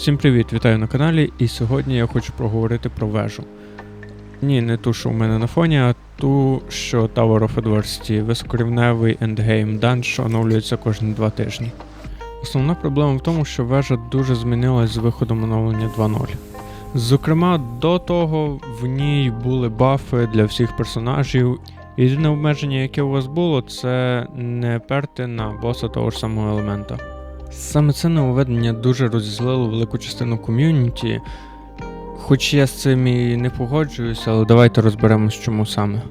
Всім привіт, вітаю на каналі, і сьогодні я хочу проговорити про вежу. Ні, не ту, що у мене на фоні, а ту, що Tower of Adversity, високорівневий ендгейм дан, що оновлюється кожні два тижні. Основна проблема в тому, що вежа дуже змінилась з виходом оновлення 2.0. Зокрема, до того в ній були бафи для всіх персонажів. Єдине обмеження, яке у вас було, це не перти на боса того ж самого елемента. Саме це нововведення дуже розізлило велику частину ком'юніті. Хоч я з цим і не погоджуюся, але давайте розберемось, чому саме.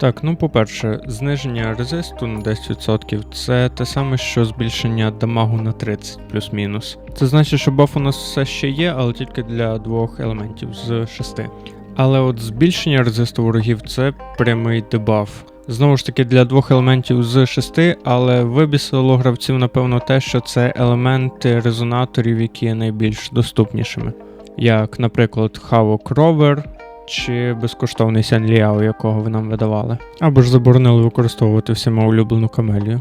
Так, ну по-перше, зниження резисту на 10% це те саме, що збільшення дамагу на 30 плюс-мінус. Це значить, що баф у нас все ще є, але тільки для двох елементів з шести. Але от збільшення резисту ворогів це прямий дебаф. Знову ж таки, для двох елементів з шести, але вибісило гравців, напевно, те, що це елементи резонаторів, які є найбільш доступнішими. Як, наприклад, Havok Rover чи безкоштовний Сян Ліао, якого ви нам видавали. Або ж заборонили використовувати всіма улюблену камелію.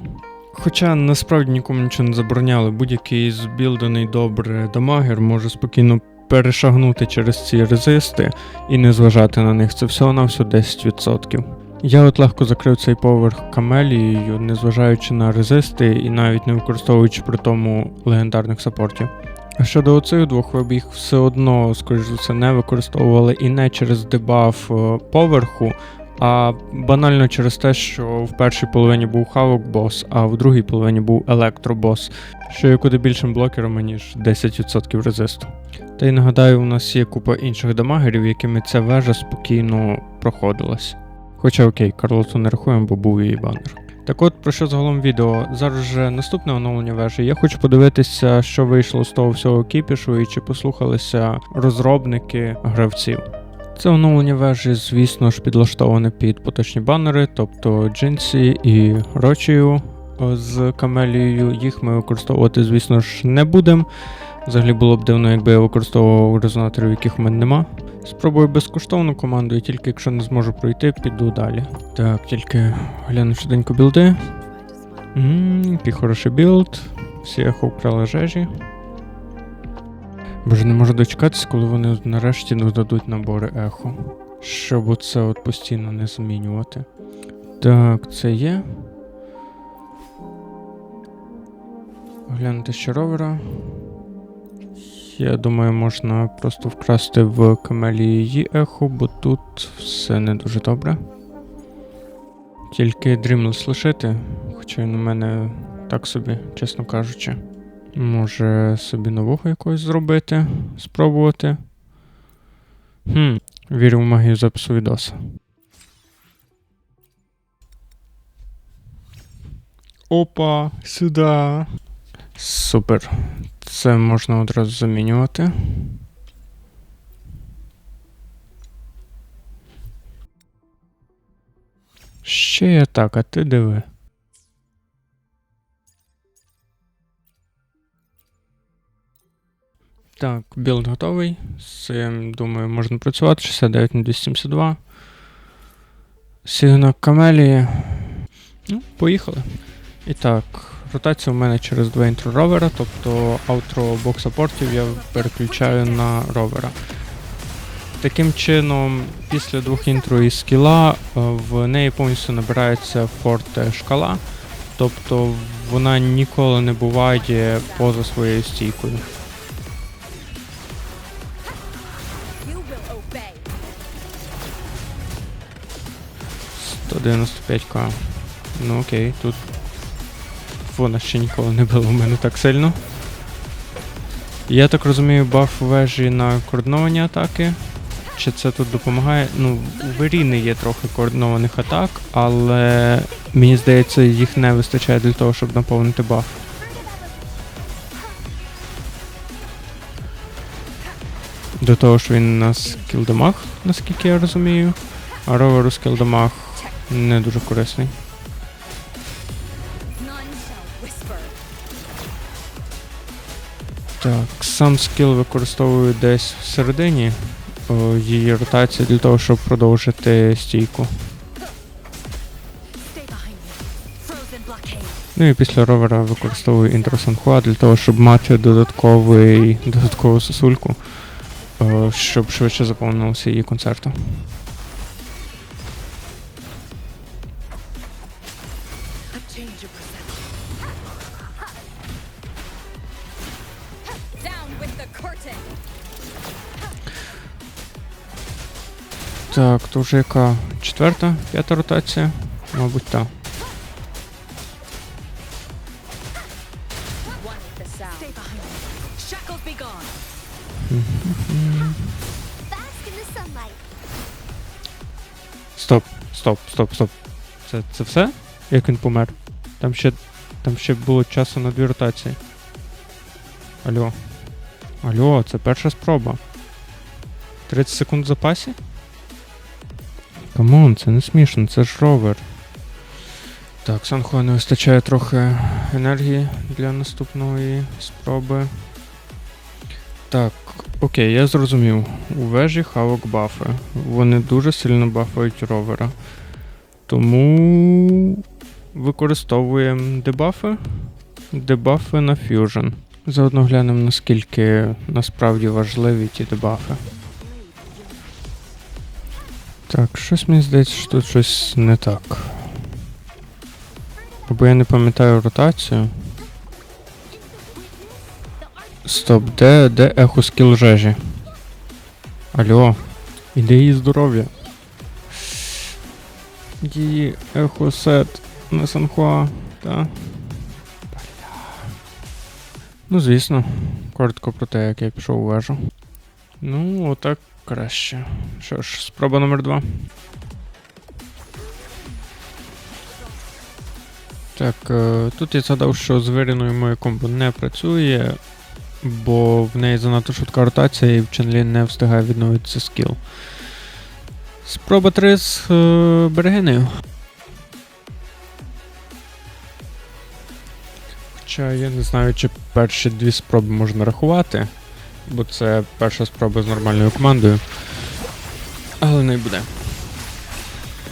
Хоча насправді нікому нічого не забороняли, будь-який збілдений добре дамагер може спокійно перешагнути через ці резисти і не зважати на них. Це всього на всього 10%. Я от легко закрив цей поверх камелією, незважаючи на резисти і навіть не використовуючи при тому легендарних саппортів. А щодо оцих двох ви б їх все одно, скоріш за все, не використовували і не через дебаф е, поверху, а банально через те, що в першій половині був хавок бос, а в другій половині був електробос, що є куди більшим блокером, ніж 10% резисту. Та й нагадаю, у нас є купа інших дамагерів, якими ця вежа спокійно проходилась. Хоча окей, Карлоту не рахуємо, бо був її банер. Так от про що загалом відео? Зараз вже наступне оновлення вежі. Я хочу подивитися, що вийшло з того всього кіпішу і чи послухалися розробники гравців. Це оновлення вежі, звісно ж, підлаштоване під поточні банери, тобто Джинсі і Рочію з камелією. Їх ми використовувати, звісно ж, не будемо. Взагалі було б дивно, якби я використовував резонаторів, яких в мене нема. Спробую безкоштовну команду, і тільки якщо не зможу пройти, піду далі. Так, тільки гляну швиденько білди. Який хороший білд. Всі ехо вкрали жежі. Боже, не можу дочекатися, коли вони нарешті додадуть набори ехо. Щоб оце от постійно не змінювати. Так, це є. Глянути ще ровера. Я думаю, можна просто вкрасти в камелії її ехо, бо тут все не дуже добре. Тільки Dreamless лишити, хоча він у мене так собі, чесно кажучи. Може собі нового якогось зробити, спробувати. Хм, вірю в магію запису відоса. Опа, сюди. Супер. Це можна одразу замінювати. Ще є так, а ти диви. Так, білд готовий. З цим, думаю, можна працювати. 69 на 272. Сігнал камелії. Ну, поїхали. І так, ротація у мене через два інтро ровера, тобто аутро бокс саппортів я переключаю на ровера. Таким чином, після двох інтро і скіла е, в неї повністю набирається форте шкала, тобто вона ніколи не буває поза своєю стійкою. Obey. 195к. Ну окей, тут вона ще ніколи не била в мене так сильно. Я так розумію, баф вежі на координовані атаки. Чи це тут допомагає? Ну, у Веріни є трохи координованих атак, але мені здається, їх не вистачає для того, щоб наповнити баф. До того ж він на скілдамаг, наскільки я розумію. А роверу скілдамаг не дуже корисний. Так, сам скіл використовую десь всередині її ротації для того, щоб продовжити стійку. Ну і після ровера використовую інтро Санхуа для того, щоб мати додатковий, додаткову сосульку, е, щоб швидше заповнилося її концерту. Change of perception. Так, то вже яка четверта, п'ята ротація? Мабуть, sunlight. Стоп, стоп, стоп, стоп. Це, це все? Як він помер? Там ще, там ще було часу на дві ротації. Алло. Алло, це перша спроба. 30 секунд в запасі? Камон, це не смішно, це ж ровер. Так, Санхуа не вистачає трохи енергії для наступної спроби. Так, окей, я зрозумів. У вежі хавок бафи. Вони дуже сильно бафають ровера. Тому використовуємо дебафи. Дебафи на фьюжн. Заодно глянемо, наскільки насправді важливі ті дебафи. Так, щось мені здається, що тут щось не так. Або я не пам'ятаю ротацію. Стоп, де, де ехо скіл жежі? Алло, і де її здоров'я? Її ехо сет на Санхуа, та? Бля. Ну, звісно, коротко про те, як я пішов у вежу. Ну, отак краще. Що ж, спроба номер два. Так, е, тут я згадав, що з виріною моє комбо не працює, бо в неї занадто швидка ротація і в Ченлі не встигає відновитися скіл. Спроба 3 з е, Хоча я не знаю, чи перші дві спроби можна рахувати, бо це перша спроба з нормальною командою. Але не буде.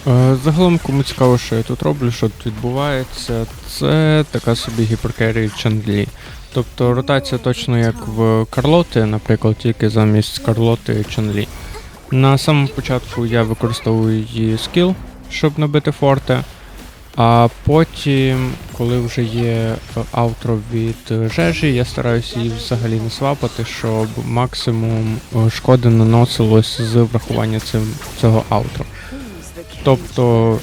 Е, Загалом, кому цікаво, що я тут роблю, що тут відбувається, це така собі гіперкеррі Чандлі. Тобто ротація точно як в Карлоти, наприклад, тільки замість Карлоти Чанлі. На самому початку я використовую її скіл, щоб набити форте. А потім, коли вже є аутро від жежі, я стараюся її взагалі не свапати, щоб максимум шкоди наносилось з врахування цим, цього аутро. Тобто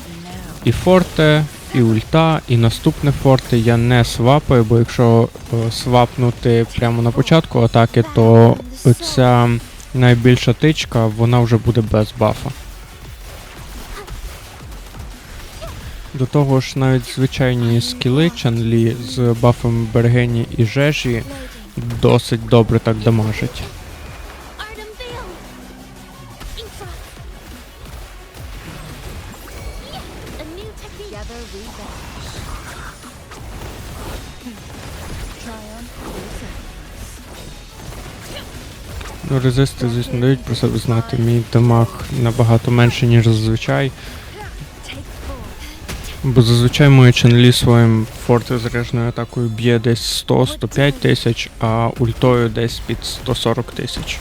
і форте, і ульта, і наступне форте я не свапаю, бо якщо е, свапнути прямо на початку атаки, то ця найбільша тичка, вона вже буде без бафа. До того ж, навіть звичайні скіли Чанлі з бафом Бергені і Жежі досить добре так vanish. Ну, резисти, звісно, дають про себе знати. Мій дамаг набагато менше, ніж зазвичай. Бо зазвичай моє Ченлі своїм форте заряженою атакою б'є десь 100-105 тисяч, а ультою десь під 140 тисяч.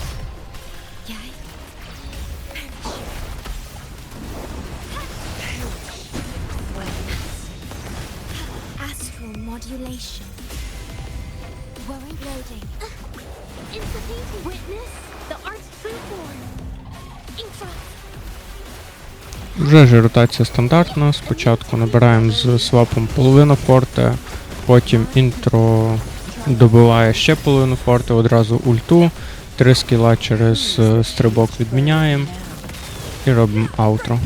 Вже ж ротація стандартна. Спочатку набираємо з свапом половину форте, потім інтро добиває ще половину форте, одразу ульту, три скіла через е, стрибок відміняємо і робимо аутро.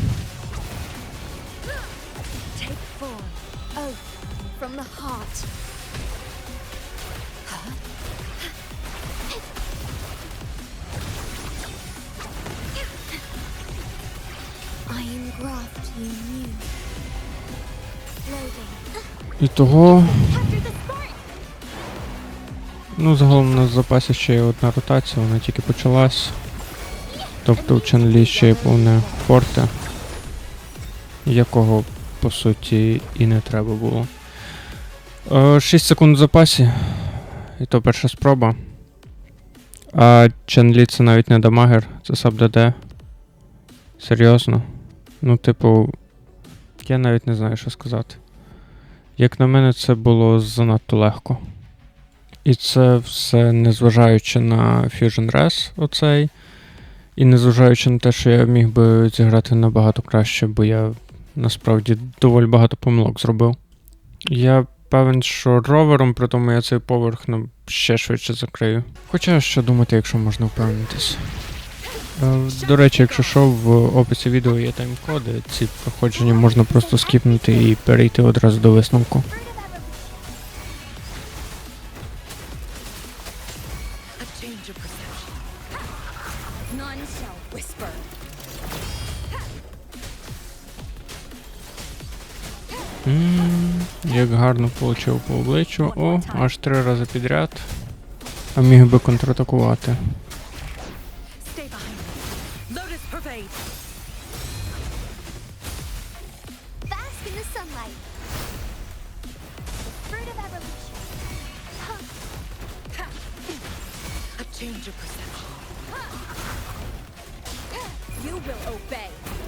І того, ну загалом у нас в запасі ще є одна ротація, вона тільки почалась. Тобто в Ченлі ще є повне форте, якого по суті і не треба було. 6 секунд в запасі. І то перша спроба. А Ченлі це навіть не дамагер, це саб-ДД. Серйозно. Ну, типу, я навіть не знаю, що сказати. Як на мене, це було занадто легко. І це все незважаючи на Fusion Res оцей. І незважаючи на те, що я міг би зіграти набагато краще, бо я насправді доволі багато помилок зробив. Я певен, що ровером, при тому я цей поверх ну, ще швидше закрию. Хоча що думати, якщо можна впевнитись. Е, До речі, якщо що, в описі відео є тайм-коди, ці проходження можна просто скіпнути і перейти одразу до висновку. A change of perception. None shall whisper. М, Як гарно получив по обличчю. О, аж три рази підряд. А міг би контратакувати. Change of perception. You will obey.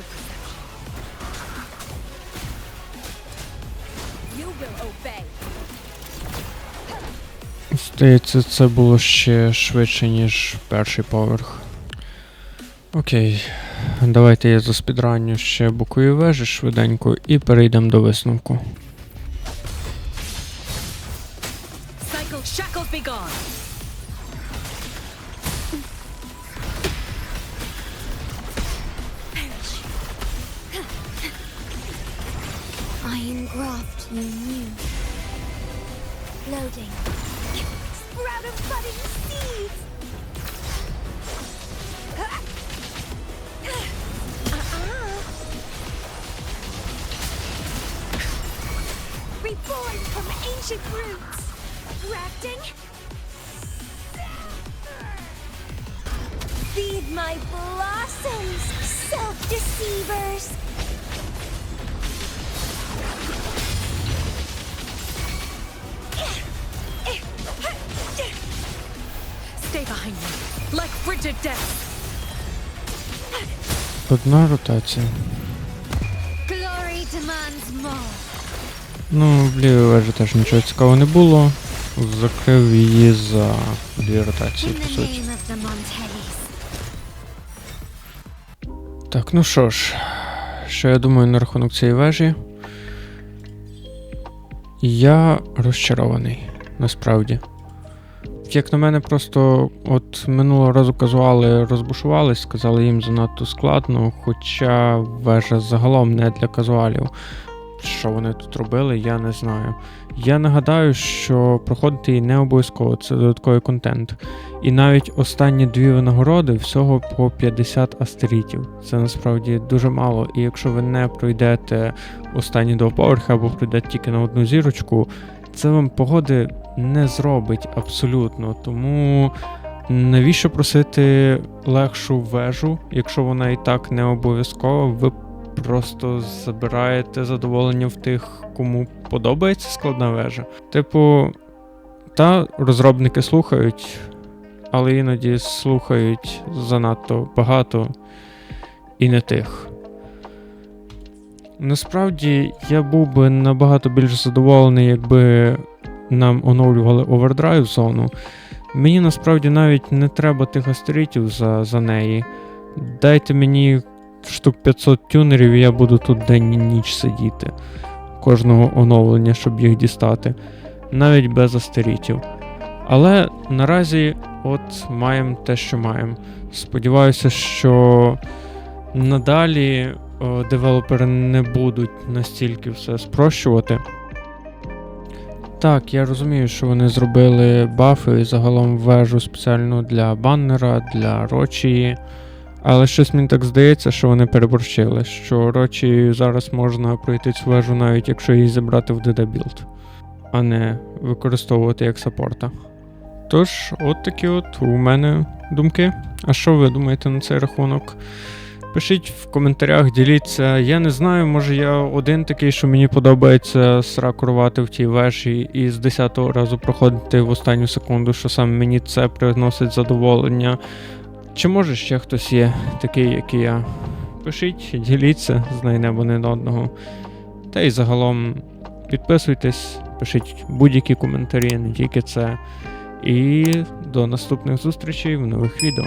Change perception. Здається, це було ще швидше, ніж перший поверх. Окей. Давайте я заспідранню ще бокові вежі швиденько і перейдемо до висновку. You knew. Loading. Sprout of budding seeds! Uh-uh. Reborn from ancient roots. Grafting. Feed my blossoms, self-deceivers. Одна ротація. Glory demands more. Ну, в лівій вежі теж нічого цікавого не було. Закрив її за дві ротації, по суті. Так, ну що ж, що я думаю на рахунок цієї вежі? Я розчарований, насправді. Як на мене, просто от минулого разу казуали розбушувались, сказали їм занадто складно, хоча вежа загалом не для казуалів. Що вони тут робили, я не знаю. Я нагадаю, що проходити її не обов'язково, це додатковий контент. І навіть останні дві винагороди всього по 50 астерітів. Це насправді дуже мало. І якщо ви не пройдете останні два поверхи або пройдете тільки на одну зірочку, це вам погоди не зробить абсолютно. Тому навіщо просити легшу вежу, якщо вона і так не обов'язкова, ви просто забираєте задоволення в тих, кому подобається складна вежа. Типу, та розробники слухають, але іноді слухають занадто багато і не тих. Насправді я був би набагато більш задоволений, якби нам оновлювали овердрайв зону. Мені насправді навіть не треба тих астеритів за, за неї. Дайте мені штук 500 тюнерів, і я буду тут день і ніч сидіти. Кожного оновлення, щоб їх дістати. Навіть без астеритів. Але наразі от маємо те, що маємо. Сподіваюся, що надалі о, девелопери не будуть настільки все спрощувати. Так, я розумію, що вони зробили бафи і загалом вежу спеціально для баннера, для рочії. Але щось мені так здається, що вони переборщили, що рочі зараз можна пройти цю вежу навіть якщо її забрати в DD білд, а не використовувати як саппорта. Тож, от такі от у мене думки. А що ви думаєте на цей рахунок? Пишіть в коментарях, діліться. Я не знаю, може я один такий, що мені подобається сракурувати в тій вежі і з 10-го разу проходити в останню секунду, що саме мені це приносить задоволення. Чи може ще хтось є такий, як і я? Пишіть, діліться, знайдемо один одного. Та й загалом підписуйтесь, пишіть будь-які коментарі, не тільки це. І до наступних зустрічей в нових відео.